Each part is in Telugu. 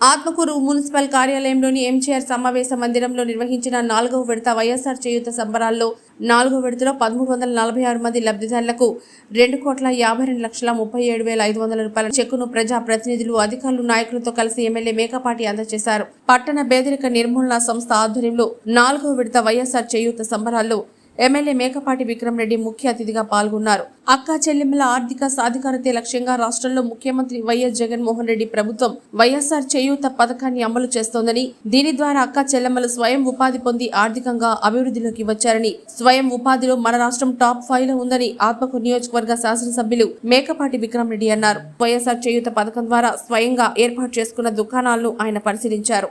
ఆత్మకూరు మున్సిపల్ కార్యాలయంలోని ఎంజీఆర్ సమావేశ మందిరంలో నిర్వహించిన నాలుగవ విడత వైఎస్ఆర్ చేయూత సంబరాల్లో నాలుగో విడతలో పదమూడు వందల నలభై ఆరు మంది లబ్ధిదారులకు రెండు కోట్ల యాభై రెండు లక్షల ముప్పై ఏడు వేల ఐదు వందల రూపాయల చెక్కును ప్రజా ప్రతినిధులు అధికారులు నాయకులతో కలిసి ఎమ్మెల్యే మేకపాటి అందజేశారు. పట్టణ పేదరిక నిర్మూలన సంస్థ ఆధ్వర్యంలో నాలుగో విడత వైఎస్ఆర్ చేయూత సంబరాల్లో ఎమ్మెల్యే మేకపాటి విక్రమ్ రెడ్డి ముఖ్య అతిథిగా పాల్గొన్నారు. అక్క చెల్లెమ్మల ఆర్థిక సాధికారతే లక్ష్యంగా రాష్ట్రంలో ముఖ్యమంత్రి వైఎస్ జగన్మోహన్ రెడ్డి ప్రభుత్వం వైఎస్ఆర్ చేయూత పథకాన్ని అమలు చేస్తోందని దీని ద్వారా అక్క చెల్లెమ్మలు స్వయం ఉపాధి పొంది ఆర్థికంగా అభివృద్ధిలోకి వచ్చారని స్వయం ఉపాధిలో మన రాష్ట్రం టాప్ ఫైవ్లో ఉందని ఆత్మకూరు నియోజకవర్గ శాసనసభ్యులు మేకపాటి విక్రమ్ రెడ్డి అన్నారు. వైఎస్ఆర్ చేయూత పథకం ద్వారా స్వయంగా ఏర్పాటు చేసుకున్న దుకాణాలను ఆయన పరిశీలించారు.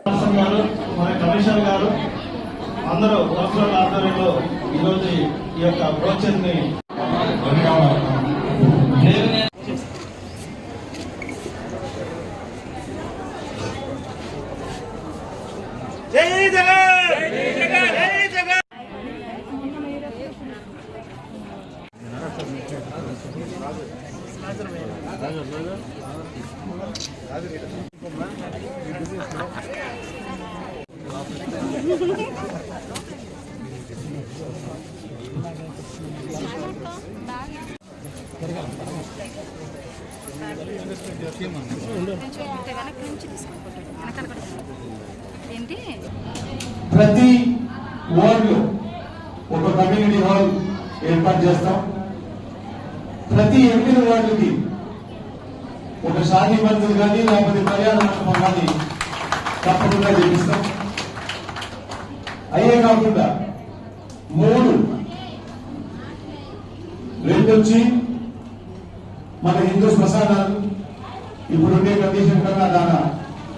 అందరూ వర్చువల్ ఆధ్వర్యంలో ఈరోజు ఈ యొక్క బ్రోచర్ని రాజు రాజు ఏంటి ప్రతి వార్డులో ఒక కమ్యూనిటీ హాల్ ఏర్పాటు చేస్తాం. ప్రతి ఎనిమిది వార్డుకి ఒక షాదీ మందిర్ కానీ లేకపోతే కళ్యాణ మండపం కానీ తప్పకుండా చేపిస్తాం. అయ్యే కాకుండా మూడు రెండు వచ్చి మన హిందూ శ్మశానాలు ఇప్పుడు ఉండే కండిషన్ కన్నా దాని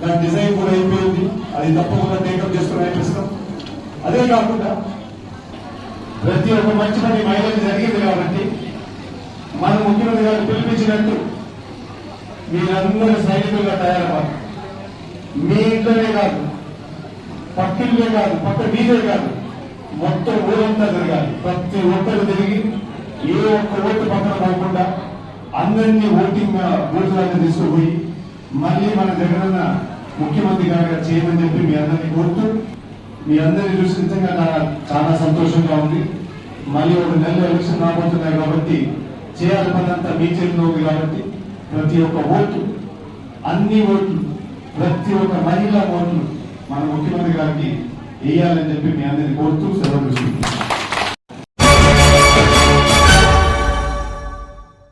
దాని డిజైన్ కూడా అయిపోయింది. అది తప్పకుండా టేకప్ చేసుకుని అయిపిస్తాం అదే కాకుండా ప్రతి ఒక్క మంచి పని మహిళలు జరిగింది కాబట్టి మన ముఖ్యమంత్రి గారు పిలిపించినట్టు మీరందరూ సైనికులుగా తయారవ్వాలి. మీ ఇంట్లోనే కాదు పక్కింట్లే కాదు పక్క మీదే కాదు మొత్తం ఊరంతా తిరగాలి. ప్రతి ఒక్కరు తిరిగి ఏ ఒక్క ఓటు పక్కన పోకుండా అందరినీ ఓటింగ్ బూత్లకు తీసుకుపోయి మళ్ళీ మన దగ్గర ముఖ్యమంత్రి గారు చేయమని చెప్పి మీ అందరినీ కోరుతూ మీ అందరినీ చూసి నిజంగా చాలా సంతోషంగా ఉంది. మళ్ళీ ఒక నెల ఎలక్షన్ రాబోతున్నాయి కాబట్టి చేయాలి పనంతా మీ చేతిలో ఉంది కాబట్టి ప్రతి ఒక్క ఓటు అన్ని ఓట్లు ప్రతి ఒక్క మహిళా ఓట్లు మన ముఖ్యమంత్రి గారికి వేయాలని చెప్పి మీ అందరినీ కోరుతూ సెలవు